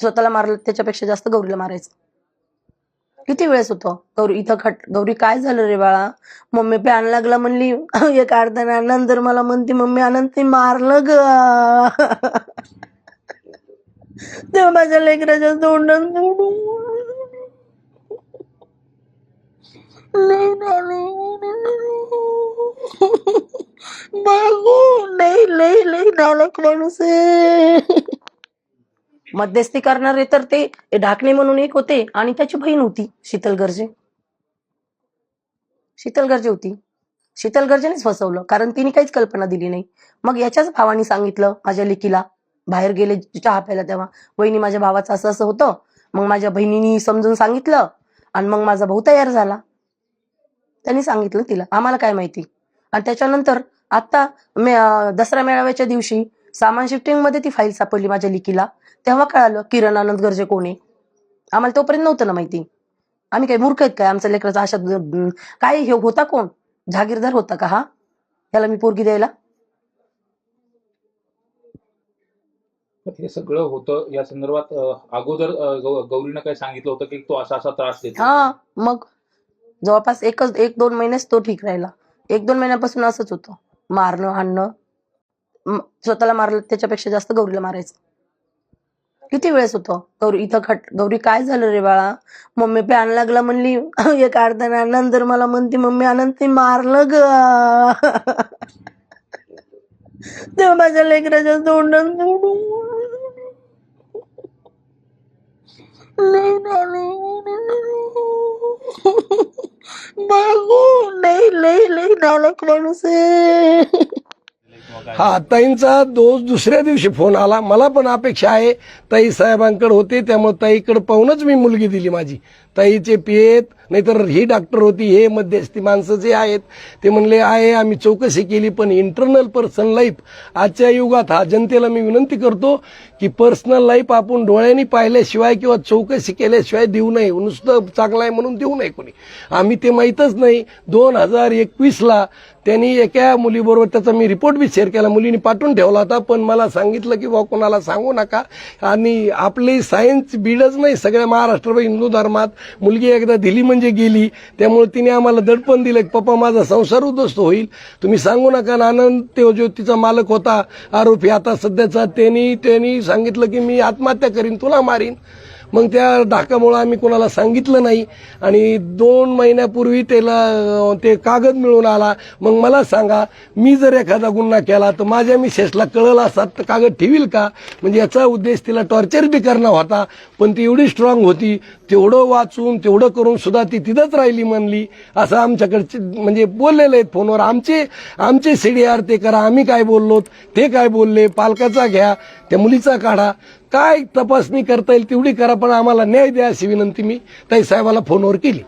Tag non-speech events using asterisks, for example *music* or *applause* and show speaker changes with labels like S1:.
S1: स्वतःला मारलं त्याच्यापेक्षा जास्त गौरीला मारायचं. किती वेळेस होतं? गौरी इथं खट गौरी काय झालं रे बाळा? मम्मी प्यान लागला म्हणली *laughs* एक अर्धा नंतर मला म्हणते मम्मी आनंद ते मारलं ग. *laughs* तेव्हा माझ्या लेकराच्या तोंडात लय *laughs* लई लई लई लय माणूस आहे. मध्यस्थी करणारे तर ते ढाकणे म्हणून एक होते आणि त्याची बहीण होती शीतल गर्जे. शीतल गर्जे होती. शीतल गर्जेनेच फसवलं कारण तिने काहीच कल्पना दिली नाही. मग याच्याच भावानी सांगितलं माझ्या लेकीला बाहेर गेले चहा प्यायला तेव्हा वहिनी माझ्या भावाचं असं असं होतं. मग माझ्या बहिणीनी समजून सांगितलं आणि मग माझा भाऊ तयार झाला. त्यांनी सांगितलं तिला आम्हाला काय माहिती? आणि त्याच्यानंतर आता मे दसरा मेळाव्याच्या दिवशी सामान शिफ्टिंगमध्ये ती फाईल सापडली माझ्या लिकीला. तेव्हा कळालं किरण आनंद गर्जे कोण आहे? आम्हाला तोपर्यंत नव्हतं ना माहिती. आम्ही काही मूर्ख आहेत काय? आमच्या लेकराचा आशा अं, काय हे होता कोण? जहागीरदार होता का हा? याला मी पोरगी द्यायला?
S2: हे सगळं होतं. या संदर्भात अगोदर गौरीनं काय सांगितलं होतं की तो असा असा त्रास देतो.
S1: हा मग? जवळपास एकच एक दोन महिनेच तो ठीक राहिला. एक दोन महिन्यापासून असंच होतं. मारणं हाणणं. स्वतःला मारलं त्याच्यापेक्षा जास्त गौरीला मारायचं. किती वेळेस होतं? गौरी इथं खट गौरी काय झालं रे बाळा? मम्मी पॅन लागला म्हणली *laughs* एक अर्धा नंतर मला म्हणते मम्मी आनंद ते मारलं ग. *laughs* तेव्हा माझ्या लेकराच्या तोंडात *laughs* लय बाबू लई लई लय माणूस आहे.
S3: हा ताईंचा दोष दुसऱ्या दिवशी फोन आला. मला पण अपेक्षा आहे ताई साहेबांकडे होते त्यामुळे ताईकडे पाहूनच मी मुलगी दिली माझी. ताईचे पियेत नाहीतर ही डॉक्टर होती हे मध्यस्थी माणसं जे आहेत ते म्हणले आहे आम्ही चौकशी केली पण इंटरनल पर्सनल लाईफ आजच्या युगात हा जनतेला मी विनंती करतो की पर्सनल लाईफ आपण डोळ्यांनी पाहिल्याशिवाय किंवा चौकशी केल्याशिवाय देऊ नये. नुसतं चांगलं आहे म्हणून देऊ नये कोणी. आम्ही ते माहीतच नाही. दोन हजार एकवीसला त्यांनी एका मुलीबरोबर त्याचा मी रिपोर्ट बी शेअर केला मुलीने पाठवून ठेवला होता पण मला सांगितलं की बा कोणाला सांगू नका. आणि आपली सायन्स बीडच नाही सगळ्या महाराष्ट्र हिंदू धर्मात. मुलगी एकदा दिली म्हणजे गेली. त्यामुळे तिने आम्हाला दडपण दिलं की पप्पा माझा संसार उद्ध्वस्त होईल. तुम्ही सांगू नका ना आनंद तो जो तिचा मालक होता. आरोपी आता सध्याचा त्यांनी त्यांनी सांगितलं की मी आत्महत्या करीन तुला मारीन. मग त्या धाकामुळं आम्ही कोणाला सांगितलं नाही. आणि दोन महिन्यापूर्वी त्याला ते कागद मिळून आला. मग मला सांगा मी जर एखादा गुन्हा केला तर माझ्या मिसेसला कळलं असतात तर कागद ठेवील का? म्हणजे याचा उद्देश तिला टॉर्चर बी करणं होता. पण ती एवढी स्ट्रॉंग होती तेवढं वाचून तेवढं करून सुद्धा ती तिथंच राहिली म्हणली. असं आमच्याकडचे म्हणजे बोललेले आहेत फोनवर. आमचे आमचे सीडीआर ते करा आम्ही काय बोललो ते काय बोलले पालकाचा घ्या त्या मुलीचा काढा. काय तपासणी करता येईल तेवढी करा पण आम्हाला न्याय द्या अशी विनंती मी ताई साहेबाला फोनवर केली.